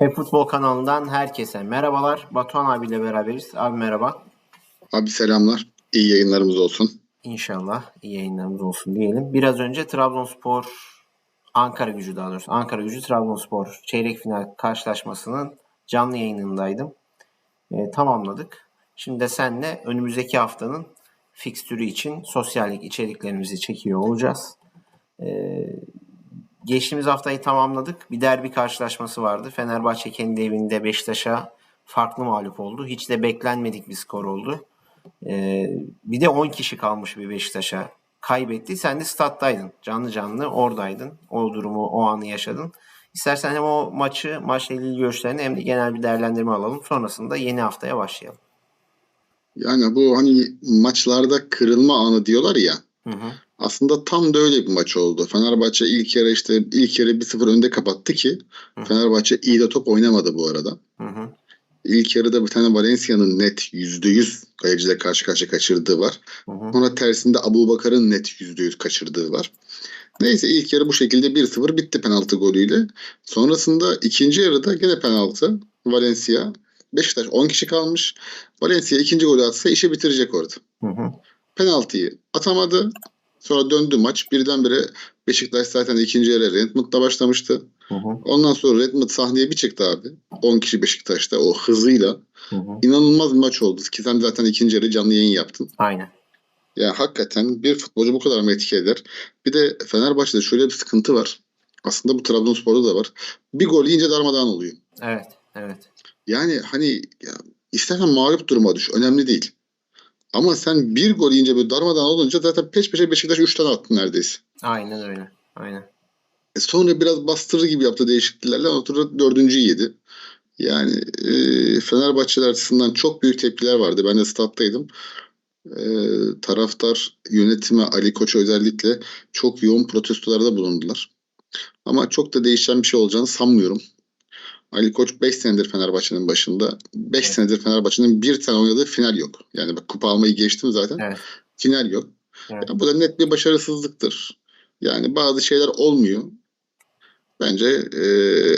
Hep Futbol kanalından herkese merhabalar. Batuhan abiyle beraberiz. Abi merhaba. Abi selamlar. İyi yayınlarımız olsun. İnşallah iyi yayınlarımız olsun diyelim. Biraz önce Trabzonspor, Ankara gücü daha doğrusu Ankara gücü Trabzonspor çeyrek final karşılaşmasının canlı yayınındaydım. E, tamamladık. Şimdi de senle önümüzdeki haftanın fikstürü için sosyallik içeriklerimizi çekiyor olacağız. E, geçtiğimiz haftayı tamamladık. Bir derbi karşılaşması vardı. Fenerbahçe kendi evinde Beşiktaş'a farklı mağlup oldu. Hiç de beklenmedik bir skor oldu. Ee, bir de 10 kişi kalmış bir Beşiktaş'a kaybetti. Sen de stat'taydın. Canlı canlı oradaydın. O durumu, o anı yaşadın. İstersen hem o maçı, maçla ilgili görüşlerini hem de genel bir değerlendirme alalım. Sonrasında yeni haftaya başlayalım. Yani bu hani maçlarda kırılma anı diyorlar ya. Hı hı. Aslında tam da öyle bir maç oldu. Fenerbahçe ilk yarı işte ilk yarı 1-0 önde kapattı ki Hı. Fenerbahçe iyi de top oynamadı bu arada. Hı hı. İlk yarıda bir tane Valencia'nın net %100 kaleciyle karşı karşıya kaçırdığı var. Hı hı. Sonra tersinde Abu Bakar'ın net %100 kaçırdığı var. Neyse ilk yarı bu şekilde 1-0 bitti penaltı golüyle. Sonrasında ikinci yarıda gene penaltı. Valencia. Beşiktaş 10 kişi kalmış. Valencia ikinci golü atsa işi bitirecek orada. Hı hı. Penaltıyı atamadı. Sonra döndü maç. Birdenbire Beşiktaş zaten ikinci yarı Redmond'la başlamıştı. Hı hı. Ondan sonra Redmond sahneye bir çıktı abi. 10 kişi Beşiktaş'ta o hızıyla. Hı hı. İnanılmaz bir maç oldu. Ki sen zaten ikinci yarı canlı yayın yaptın. Aynen. Ya hakikaten bir futbolcu bu kadar mı etki eder? Bir de Fenerbahçe'de şöyle bir sıkıntı var. Aslında bu Trabzonspor'da da var. Bir gol yiyince darmadağın oluyor. Evet. Evet. Yani hani ya, istersen mağlup duruma düş. Önemli değil. Ama sen bir gol yiyince böyle darmadağın olunca zaten peş peşe Beşiktaş 3 tane attın neredeyse. Aynen öyle. Aynen. E sonra biraz bastırır gibi yaptı değişikliklerle. Ondan sonra dördüncüyü yedi. Yani e, Fenerbahçeler açısından çok büyük tepkiler vardı. Ben de stat'taydım. E, taraftar yönetime Ali Koç'a özellikle çok yoğun protestolarda bulundular. Ama çok da değişen bir şey olacağını sanmıyorum. Ali Koç 5 senedir Fenerbahçe'nin başında. 5 Evet. senedir Fenerbahçe'nin bir tane oynadığı final yok. Yani bak kupa almayı geçtim zaten. Evet. Final yok. Evet. Ya bu da net bir başarısızlıktır. Yani bazı şeyler olmuyor. Bence e,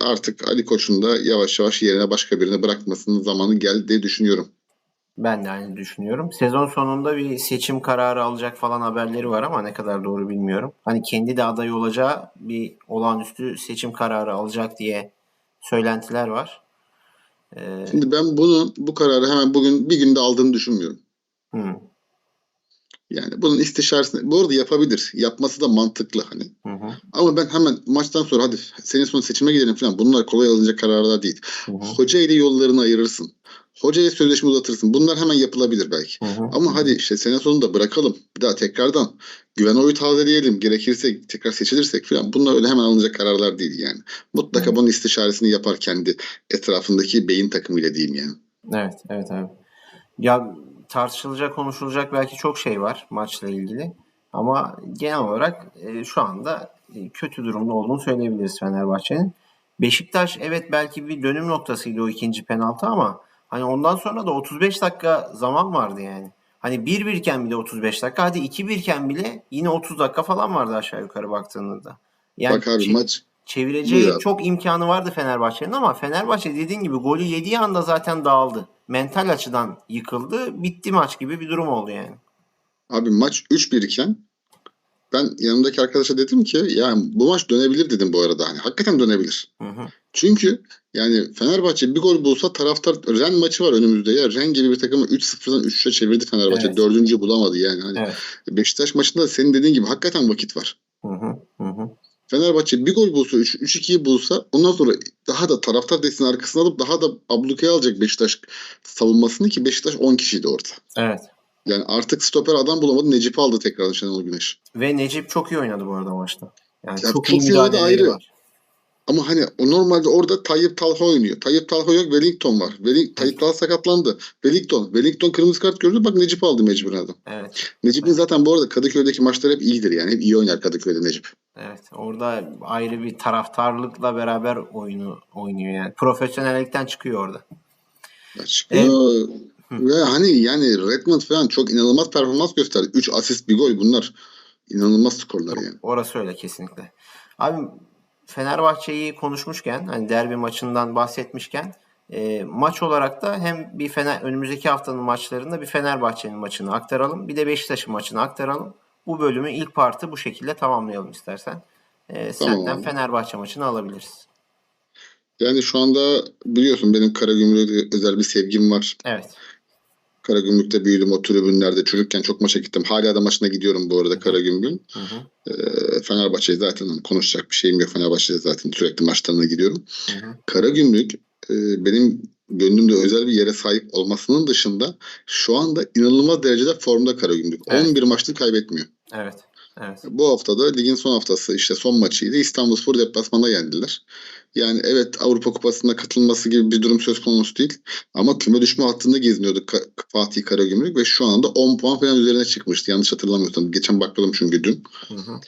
artık Ali Koç'un da yavaş yavaş yerine başka birini bırakmasının zamanı geldi diye düşünüyorum. Ben de aynı düşünüyorum. Sezon sonunda bir seçim kararı alacak falan haberleri var ama ne kadar doğru bilmiyorum. Hani kendi de aday olacağı bir olağanüstü seçim kararı alacak diye söylentiler var. Ee, Şimdi ben bunu bu kararı hemen bugün bir günde aldığını düşünmüyorum. hı, Yani bunun istişaresini bu arada yapabilir. Yapması da mantıklı hani. hı hı, Ama ben hemen maçtan sonra hadi senin son seçime gidelim falan. Bunlar kolay alınacak kararlar değil. hı hı, Hoca ile yollarını ayırırsın. Hocaya sözleşme uzatırsın. Bunlar hemen yapılabilir belki. hı hı. Ama hadi işte sene sonunda bırakalım. Bir daha tekrardan güven oyu tazeleyelim. Gerekirse tekrar seçilirsek falan. Bunlar öyle hemen alınacak kararlar değil yani. Mutlaka Evet. bunun istişaresini yapar kendi etrafındaki beyin takımıyla diyeyim yani. Evet, evet abi. Ya tartışılacak, konuşulacak belki çok şey var maçla ilgili. Ama genel olarak e, şu anda e, kötü durumda olduğunu söyleyebiliriz Fenerbahçe'nin. Beşiktaş evet belki bir dönüm noktasıydı o ikinci penaltı ama hani ondan sonra da 35 dakika zaman vardı yani. Hani 1-1 iken bile 35 dakika, hadi 2-1 iken bile yine 30 dakika falan vardı aşağı yukarı baktığınızda. Yani Bak abi çe- maç çevireceği Buyur çok imkanı vardı Fenerbahçe'nin ama Fenerbahçe dediğin gibi golü yediği anda zaten dağıldı. Mental açıdan yıkıldı. Bitti maç gibi bir durum oldu yani. abi maç 3-1 iken ben yanımdaki arkadaşa dedim ki yani bu maç dönebilir dedim bu arada. Hani hakikaten dönebilir. Hı hı. Çünkü yani Fenerbahçe bir gol bulsa taraftar Ren maçı var önümüzde ya. Ren gibi bir takımı 3-0'dan 3'e çevirdi Fenerbahçe. Evet. Dördüncüyü bulamadı yani. Hani Evet. Beşiktaş maçında da senin dediğin gibi hakikaten vakit var. Hı hı. Hı. Fenerbahçe bir gol bulsa 3 3-2'yi bulsa ondan sonra daha da taraftar desteğinin arkasına alıp daha da ablukaya alacak Beşiktaş savunmasını ki Beşiktaş 10 kişiydi orada. Evet. Yani artık stoper adam bulamadı. Necip'i aldı tekrar Şenol Güneş. Ve Necip çok iyi oynadı bu arada maçta. Yani Ya çok, çok iyi müdahaleleri ayrı. var. Ama hani o normalde orada Tayyip Talha oynuyor. Tayyip Talha yok Wellington var. Welling, Tayyip Talha sakatlandı. Wellington. Wellington kırmızı kart gördü. Bak Necip aldı mecburen adam. Evet. Necip'in zaten bu arada Kadıköy'deki maçlar hep iyidir yani. Hep iyi oynar Kadıköy'de Necip. Evet. Orada ayrı bir taraftarlıkla beraber oyunu oynuyor yani. Profesyonellikten çıkıyor orada. Çıkıyor. Ve hani yani Redmond falan çok inanılmaz performans gösterdi. 3 asist bir gol bunlar. inanılmaz skorlar yani. Orası öyle kesinlikle. Abi Fenerbahçe'yi konuşmuşken hani derbi maçından bahsetmişken e, maç olarak da hem bir Fener önümüzdeki haftanın maçlarında bir Fenerbahçe'nin maçını aktaralım bir de Beşiktaş'ın maçını aktaralım. Bu bölümü ilk partı bu şekilde tamamlayalım istersen. E, senden. Fenerbahçe maçını alabiliriz. Yani şu anda biliyorsun benim Karagümrük'e özel bir sevgim var. Evet. Karagümrük'te büyüdüm o tribünlerde. Çocukken çok maça gittim. Hala da maçına gidiyorum bu arada Karagümrük'ün. Hı. Ee, Fenerbahçe'ye zaten hani konuşacak bir şeyim yok. Fenerbahçe'ye zaten sürekli maçlarına gidiyorum. Hı hı. Karagümrük e, benim gönlümde özel bir yere sahip olmasının dışında şu anda inanılmaz derecede formda Karagümrük. Evet. 11 maçtır kaybetmiyor. Evet. Evet. Bu hafta da ligin son haftası işte son maçıydı. İstanbulspor deplasmanda yendiler. Yani evet Avrupa Kupası'na katılması gibi bir durum söz konusu değil. Ama küme düşme hattında geziniyordu Ka- Fatih Karagümrük ve şu anda 10 puan falan üzerine çıkmıştı. Yanlış hatırlamıyorsam. Geçen baktım çünkü dün. Hı hı.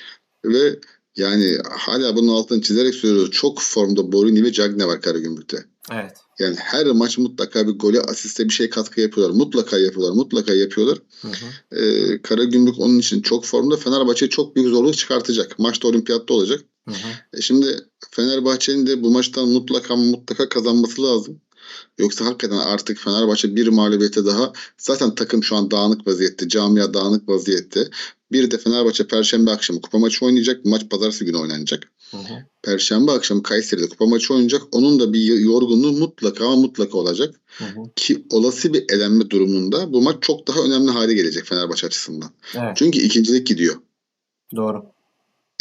Ve yani hala bunun altını çizerek söylüyoruz. Çok formda Borini ve Cagne var Karagümrük'te. Evet. Yani her maç mutlaka bir gole, asiste bir şey katkı yapıyorlar. Mutlaka yapıyorlar. Mutlaka yapıyorlar. Hı hı. Ee, Karagümrük onun için çok formda. Fenerbahçe çok büyük zorluk çıkartacak. Maçta olimpiyatta olacak. Hı hı. E şimdi Fenerbahçe'nin de bu maçtan mutlaka mutlaka kazanması lazım. Yoksa hakikaten artık Fenerbahçe bir mağlubiyete daha zaten takım şu an dağınık vaziyette. Camia dağınık vaziyette. Bir de Fenerbahçe Perşembe akşamı kupa maçı oynayacak. Maç pazartesi günü oynanacak. Hı hı. Perşembe akşamı Kayseri'de kupa maçı oynayacak. Onun da bir yorgunluğu mutlaka ama mutlaka olacak. Hı hı. Ki olası bir elenme durumunda bu maç çok daha önemli hale gelecek Fenerbahçe açısından. Evet. Çünkü ikincilik gidiyor. Doğru.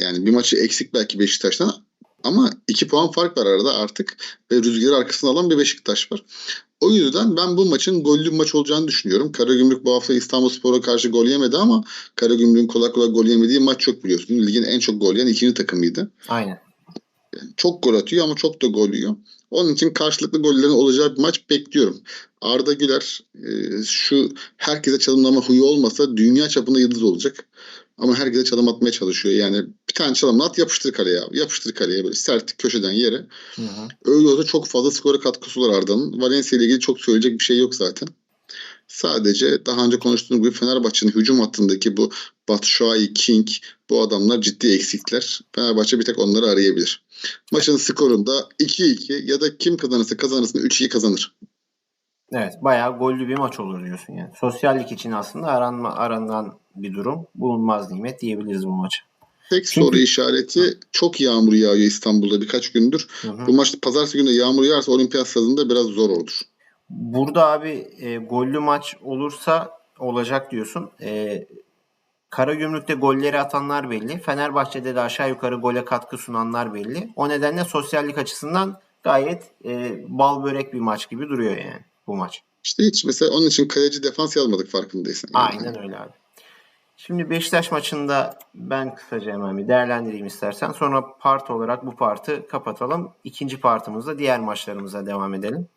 Yani bir maçı eksik belki Beşiktaş'tan ama iki puan fark var arada artık ve rüzgarı arkasına alan bir Beşiktaş var. O yüzden ben bu maçın gollü maç olacağını düşünüyorum. Karagümrük bu hafta İstanbulspor'a karşı gol yemedi ama Karagümrük'ün kolay kolay gol yemediği maç çok biliyorsun. Ligin en çok gol yiyen ikinci takımıydı. Aynen. Çok gol atıyor ama çok da gol yiyor. Onun için karşılıklı gollerin olacağı bir maç bekliyorum. Arda Güler e, şu herkese çalımlama huyu olmasa dünya çapında yıldız olacak. Ama herkese çalım atmaya çalışıyor. Yani bir tane çalımla at yapıştır kaleye abi. Yapıştır kaleye böyle sert köşeden yere. Hı hı. Öyle olsa çok fazla skora katkısı olur Arda'nın. Valencia ile ilgili çok söyleyecek bir şey yok zaten. Sadece daha önce konuştuğumuz gibi Fenerbahçe'nin hücum hattındaki bu Batshuayi, King bu adamlar ciddi eksikler. Fenerbahçe bir tek onları arayabilir. Maçın skorunda 2-2 ya da kim kazanırsa kazanırsın 3-2 kazanır. Evet, bayağı gollü bir maç olur diyorsun yani. Sosyallik için aslında aranma, aranan bir durum. Bulunmaz nimet diyebiliriz bu maça. Tek Çünkü- soru işareti çok yağmur yağıyor İstanbul'da birkaç gündür. Hı hı. Bu maçta pazartesi günü yağmur yağarsa olimpiyat stadında biraz zor olur. Burada abi e, gollü maç olursa olacak diyorsun. E, Karagümrük'te golleri atanlar belli. Fenerbahçe'de de aşağı yukarı gole katkı sunanlar belli. O nedenle sosyallik açısından gayet e, bal börek bir maç gibi duruyor yani bu maç. İşte hiç mesela onun için kaleci defans yazmadık farkındaysan. Yani. Aynen öyle abi. Şimdi Beşiktaş maçında ben kısaca hemen bir değerlendireyim istersen. Sonra part olarak bu partı kapatalım. İkinci partımızda diğer maçlarımıza devam edelim.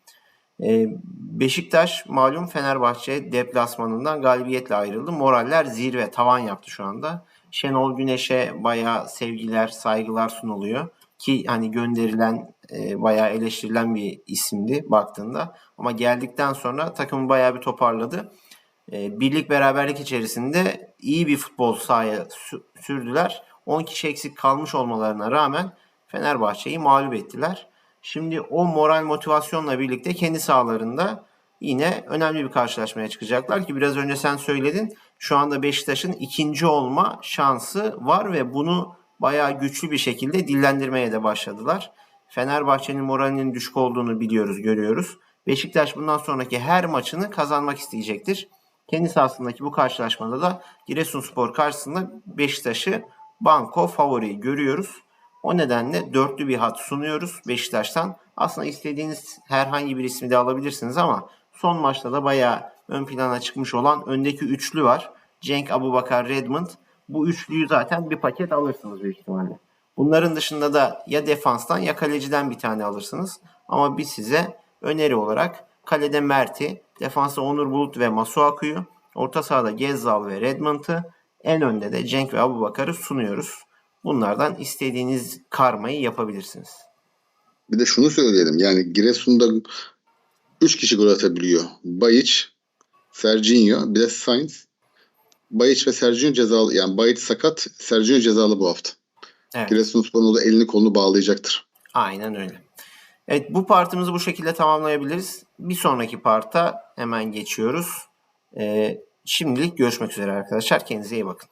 Ee, Beşiktaş malum Fenerbahçe deplasmanından galibiyetle ayrıldı. Moraller zirve, tavan yaptı şu anda. Şenol Güneş'e bayağı sevgiler, saygılar sunuluyor. Ki hani gönderilen, e, bayağı eleştirilen bir isimdi baktığında. Ama geldikten sonra takımı bayağı bir toparladı. E, birlik beraberlik içerisinde iyi bir futbol sahaya sü- sürdüler. 10 kişi eksik kalmış olmalarına rağmen Fenerbahçe'yi mağlup ettiler. Şimdi o moral motivasyonla birlikte kendi sahalarında yine önemli bir karşılaşmaya çıkacaklar ki biraz önce sen söyledin. Şu anda Beşiktaş'ın ikinci olma şansı var ve bunu bayağı güçlü bir şekilde dillendirmeye de başladılar. Fenerbahçe'nin moralinin düşük olduğunu biliyoruz, görüyoruz. Beşiktaş bundan sonraki her maçını kazanmak isteyecektir. Kendi sahasındaki bu karşılaşmada da Giresunspor karşısında Beşiktaş'ı banko favori görüyoruz. O nedenle dörtlü bir hat sunuyoruz Beşiktaş'tan. Aslında istediğiniz herhangi bir ismi de alabilirsiniz ama son maçta da bayağı ön plana çıkmış olan öndeki üçlü var. Cenk, Abubakar, Redmond. Bu üçlüyü zaten bir paket alırsınız büyük ihtimalle. Bunların dışında da ya defanstan ya kaleciden bir tane alırsınız. Ama biz size öneri olarak kalede Mert'i, defansta Onur Bulut ve Masuaku'yu, orta sahada Gezzal ve Redmond'ı, en önde de Cenk ve Abubakar'ı sunuyoruz. Bunlardan istediğiniz karmayı yapabilirsiniz. Bir de şunu söyleyelim. Yani Giresun'da 3 kişi gol atabiliyor. Bayiç, Serginho, bir de Sainz. Bayiç ve Serginho cezalı. Yani Bayiç sakat, Serginho cezalı bu hafta. Evet. Giresunspor'un da elini kolunu bağlayacaktır. Aynen öyle. Evet bu partımızı bu şekilde tamamlayabiliriz. Bir sonraki parta hemen geçiyoruz. Ee, şimdilik görüşmek üzere arkadaşlar. Kendinize iyi bakın.